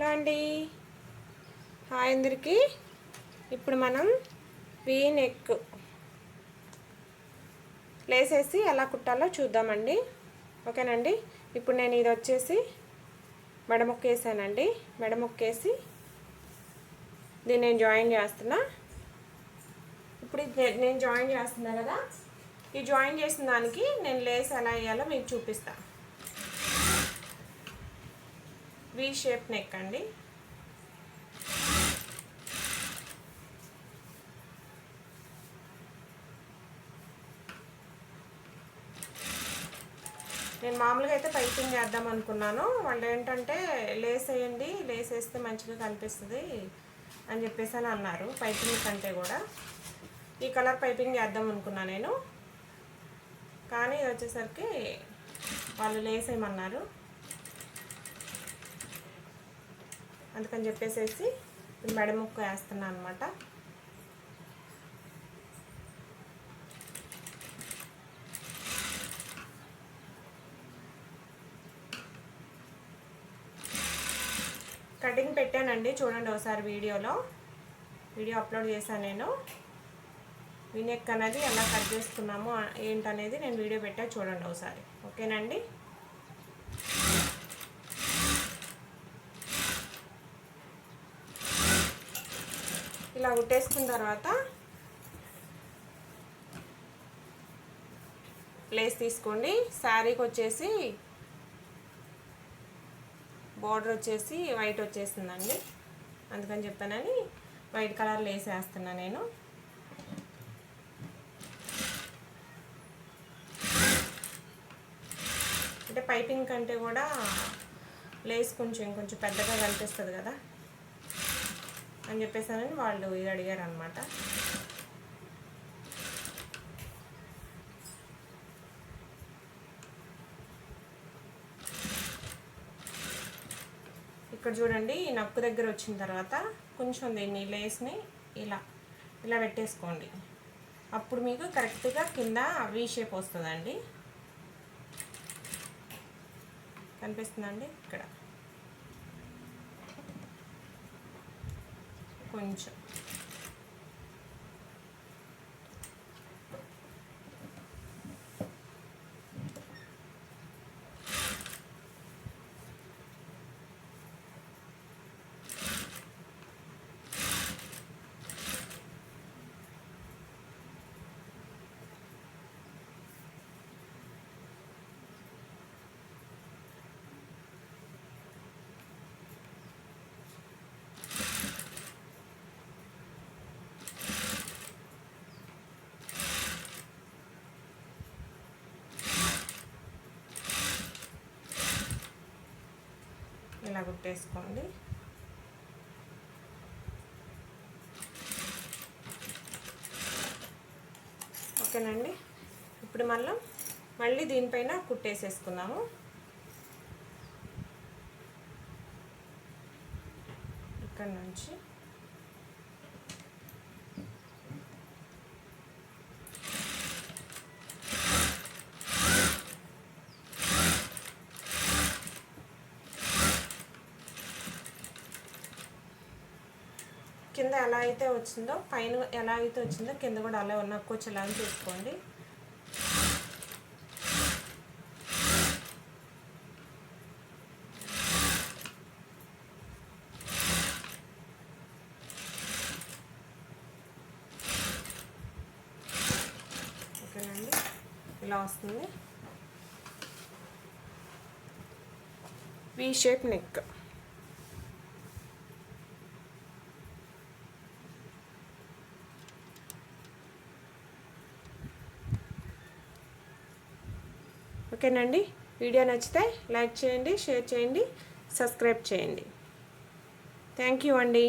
Hello అండి. Hi అందరికీ. ఇప్పుడు మనం వీ నెక్ లేసేసి ఎలా కుట్టాలో చూద్దామండి. ఓకేనండి? ఇప్పుడు నేను ఇది వచ్చేసి మెడముక్కేసానండి మెడముక్కేసి దీన్ని నేను జాయిన్ చేస్తున్నా. ఇప్పుడు ఇది నేను జాయిన్ చేస్తున్నా కదా. ఈ జాయిన్ చేసిన దానికి నేను లేస్ ఎలా వేయాలో మీకు చూపిస్తాను వి షేప్ నెక్ అండి. నేను మామూలుగా అయితే పైపింగ్ చేద్దాం అనుకున్నాను. వాళ్ళు ఏంటంటే లేస్ వేయండి లేస్ వేస్తే మంచిగా కనిపిస్తుంది అని చెప్పేసి అని అన్నారు పైపింగ్ కంటే కూడా. ఈ కలర్ పైపింగ్ చేద్దాం అనుకున్నా నేను. కానీ వచ్చేసరికి వాళ్ళు లేస్ వేయమన్నారు. అందుకని చెప్పేసేసి మెడ ముక్క వేస్తున్నాను అనమాట కటింగ్ పెట్టానండి చూడండి ఒకసారి వీడియోలో. వీడియో అప్లోడ్ చేశాను నేను. వినెక్ అనేది ఎలా కట్ చేసుకున్నామో ఏంటనేది నేను వీడియో పెట్టా చూడండి ఒకసారి. ఓకేనండి? ఇలా ఉట్టేసుకున్న తర్వాత లేస్ తీసుకోండి. శారీకి వచ్చేసి బార్డర్ వచ్చేసి వైట్ వచ్చేసిందండి. అందుకని చెప్పానని వైట్ కలర్ లేస్ వేస్తున్నా నేను. అంటే పైపింగ్ కంటే కూడా లేస్ కొంచెం కొంచెం పెద్దగా కనిపిస్తుంది కదా. అని చెప్పేసి వాళ్ళు అడిగారు అనమాట ఇక్కడ చూడండి ఈ నక్కు దగ్గర వచ్చిన తర్వాత కొంచెం దీన్ని లేస్ని ఇలా ఇలా పెట్టేసుకోండి. అప్పుడు మీకు కరెక్ట్గా కింద వీ షేప్ వస్తుందండి. కనిపిస్తుందండి? ఇక్కడ. కొంచెం ఇలా కుట్టేసుకోండి ఓకేనండి. ఇప్పుడు మళ్ళీ మళ్ళీ దీనిపైన కుట్టేసేసుకున్నాము ఇక్కడ నుంచి కింద ఎలా అయితే వచ్చిందో పైన ఎలా అయితే వచ్చిందో కింద కూడా అలా ఉన్న కూర్చోలాగా చూసుకోండి. ఓకేనండి ఇలా వస్తుంది. వి షేప్ నెక్ ఓకేనండి. వీడియో నచ్చితే లైక్ చేయండి షేర్ చేయండి సబ్స్క్రైబ్ చేయండి. థ్యాంక్ యూ అండి.